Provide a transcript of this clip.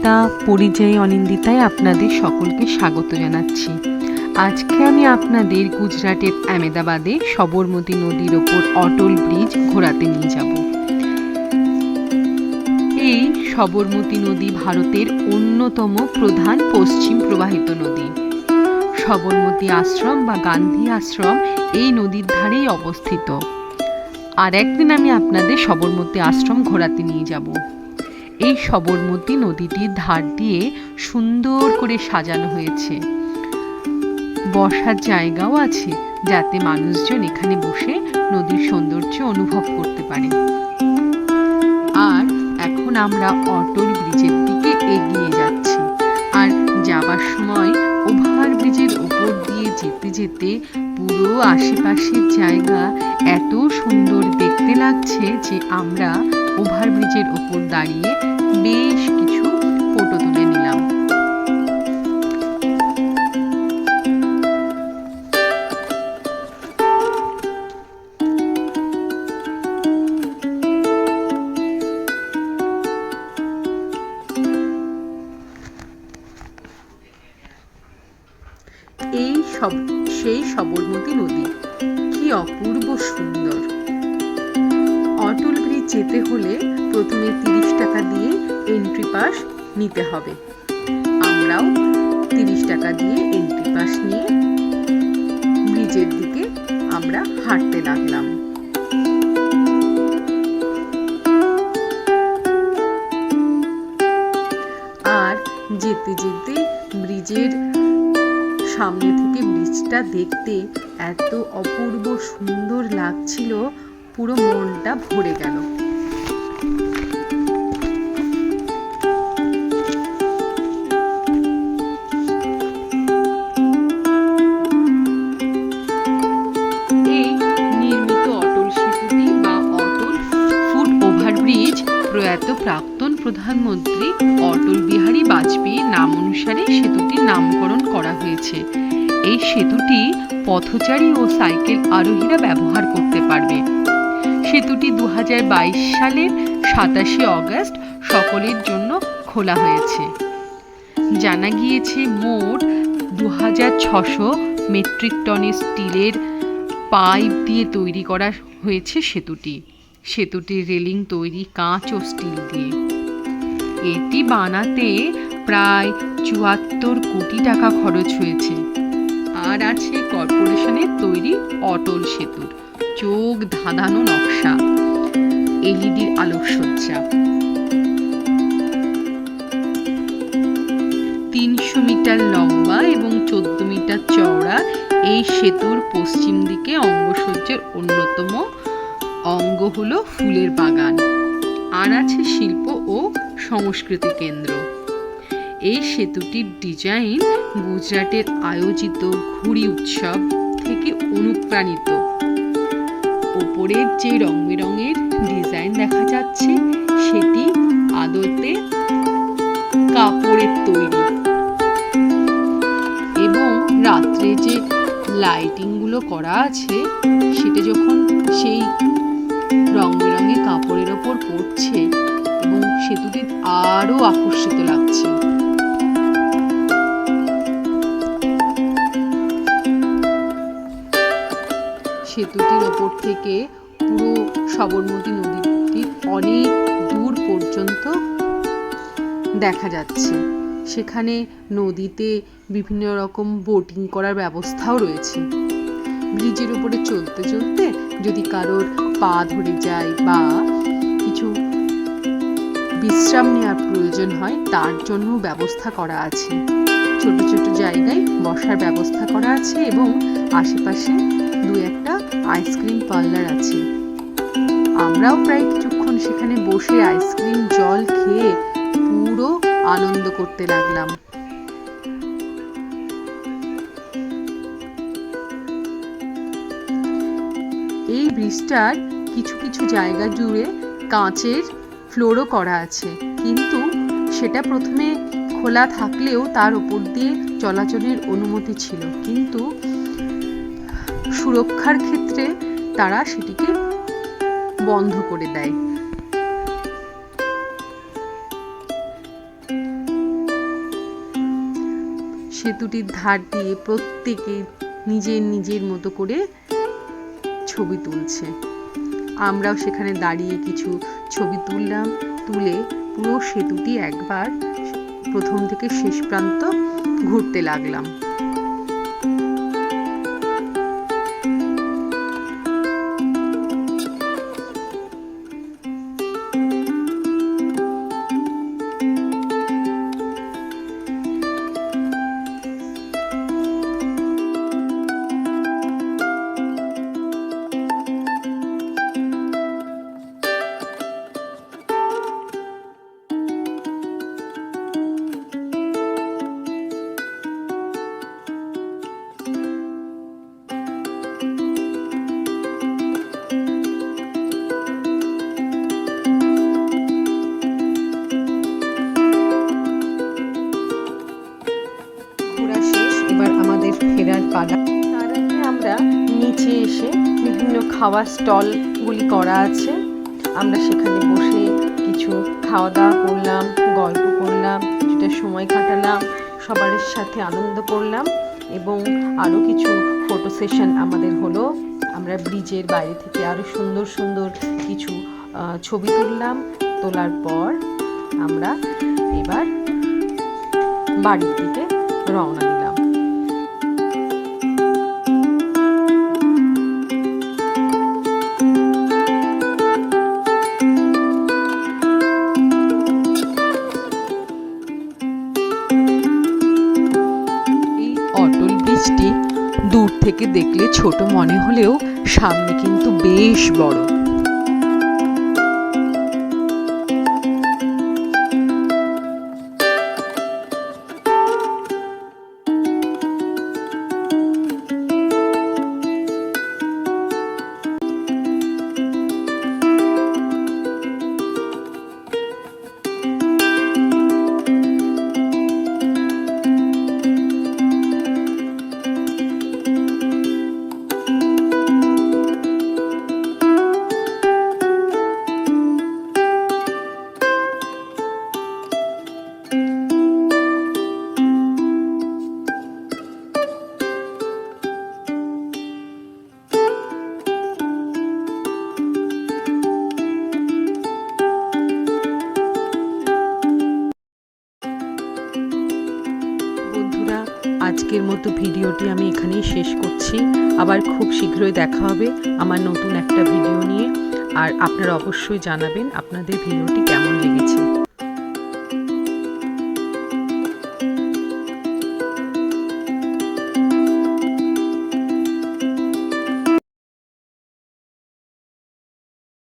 অনিন্দিতা পরিযায়ী অনিন্দিতায় আপনাদের সকলকে স্বাগত জানাচ্ছি। আজকে আমি আপনাদের গুজরাটের আহমেদাবাদে সবরমতী নদীর ওপর অটল ব্রিজ ঘোরাতে নিয়ে যাব। এই সবরমতী নদী ভারতের অন্যতম প্রধান পশ্চিম প্রবাহিত নদী। সবরমতী আশ্রম বা গান্ধী আশ্রম এই নদীর ধারেই অবস্থিত। আর একদিন আমি আপনাদের সবরমতী আশ্রম ঘোরাতে নিয়ে যাব। এই সবরমতী নদীটির ধার দিয়ে সুন্দর করে সাজানো হয়েছে। বসার জায়গাও আছে যাতে মানুষজন এখানে বসে নদীর সৌন্দর্য অনুভব করতে পারে। আর এখন আমরা অটল ব্রিজের দিকে এগিয়ে যাচ্ছি। আর যাবার সময় ওভার ব্রিজের উপর দিয়ে যেতে যেতে পুরো আশেপাশের জায়গা এত সুন্দর দেখতে লাগছে যে আমরা ওভার ব্রিজের উপর দাঁড়িয়ে বেশ কিছু ফটো তুলে নিলাম। এই সব, সেই সবরমতী নদী, কি অপূর্ব সুন্দর। অটল ব্রিজ যেতে হলে প্রথমে তিরিশ টাকা দিয়ে এন্ট্রি পাস নিতে হবে। আমরাও তিরিশ টাকা দিয়ে এন্ট্রি পাস নিয়ে ব্রিজের দিকে আমরা হাঁটতে লাগলাম। আর যেতে যেতে ব্রিজের সামনে থেকে ব্রিজটা দেখতে এত অপূর্ব সুন্দর লাগছিল, পুরো মনটা ভরে গেল। প্রয়াত প্রাক্তন প্রধানমন্ত্রী অটল বিহারী বাজপেয়ীর নাম অনুসারে সেতুটির নামকরণ করা হয়েছে। এই সেতুটি পথচারী ও সাইকেল আরোহীরা ব্যবহার করতে পারবে। সেতুটি দুহাজার বাইশ সালের সাতাশে অগস্ট সকলের জন্য খোলা হয়েছে। জানা গিয়েছে, মোট দু হাজার ছশো মেট্রিক টনের স্টিলের পাইপ দিয়ে তৈরি করা হয়েছে সেতুটি। সেতুটির রেলিং তৈরি কাঁচ ও স্টিল দিয়ে। এটি বানাতে প্রায় চুয়াত্তর কোটি টাকা খরচ হয়েছে। আর আছে কর্পোরেশনের তৈরি অটল সেতুর চোখ ধাঁধানো নকশা, এলইডি আলোকসজ্জা। তিনশো মিটার লম্বা এবং চোদ্দ মিটার চওড়া এই সেতুর পশ্চিম দিকে অঙ্গসজ্জের অন্যতম অঙ্গ হলো ফুলের বাগান। আর আছে শিল্প ও সংস্কৃতি কেন্দ্র। এই সেতুটির ডিজাইন গুজরাটের আয়োজিত ঘুড়ি উৎসব থেকে অনুপ্রাণিত। ওপরের যে রং বেরঙের ডিজাইন দেখা যাচ্ছে, সেটি আদতে কাপড়ের তৈরি। এবং রাত্রে যে লাইটিংগুলো করা আছে, সেটা যখন সেই পড়ছে এবং সেতুটি আরও আকর্ষিত লাগছে। সেতুটির ওপর থেকে পুরো সবরমতী নদীটির অনেক দূর পর্যন্ত দেখা যাচ্ছে। সেখানে নদীতে বিভিন্ন রকম বোটিং করার ব্যবস্থাও রয়েছে। ব্রিজের উপরে চলতে চলতে যদি কারোর পা ধরে যায় বা বিশ্রাম নেওয়ার প্রয়োজন হয়, তার জন্য ব্যবস্থা করা আছে। ছোট ছোট জায়গায় বসার ব্যবস্থা করা আছে এবং আশেপাশে দু একটা আইসক্রিম পার্লার আছে। আমরাও প্রায় কিছুক্ষণ সেখানে বসে আইসক্রিম, জল খেয়ে পুরো আনন্দ করতে লাগলাম। এই ব্রিজটার কিছু কিছু জায়গা জুড়ে কাঁচের ফ্লোরও করা আছে। কিন্তু সেটা প্রথমে খোলা থাকলেও তার উপর দিয়ে চলাচলের অনুমতি ছিল। কিন্তু সুরক্ষার ক্ষেত্রে তারা সেটিকে বন্ধ করে দেয়। সেতুটির ধার দিয়ে প্রত্যেকে নিজের নিজের মতো করে ছবি তুলছে। আমরাও সেখানে দাঁড়িয়ে কিছু ছবি তুললাম, তুলে পুরো সেতুটি একবার প্রথম থেকে শেষ প্রান্ত ঘুরতে লাগলাম। ফেরার পালা। তার আগে আমরা নিচে এসে বিভিন্ন খাওয়ার স্টলগুলি করা আছে। আমরা সেখানে বসে কিছু খাওয়া দাওয়া করলাম, গল্প করলাম, কিছুটা সময় কাটালাম, সবার সাথে আনন্দ করলাম এবং আরও কিছু ফটো সেশন আমাদের হলো। আমরা ব্রিজের বাইরে থেকে আরও সুন্দর সুন্দর কিছু ছবি তুললাম। তোলার পর আমরা এবার বাড়ির দিকে রওনা দিলাম। থেকে দেখলে ছোট মনে হলেও সামনে কিন্তু বেশ বড়। আজকের মতো ভিডিওটি আমি এখানেই শেষ করছি। আবার খুব শীঘ্রই দেখা হবে আমার নতুন একটা ভিডিও নিয়ে। আর আপনারা অবশ্যই জানাবেন আপনাদের ভিডিওটি কেমন লেগেছে।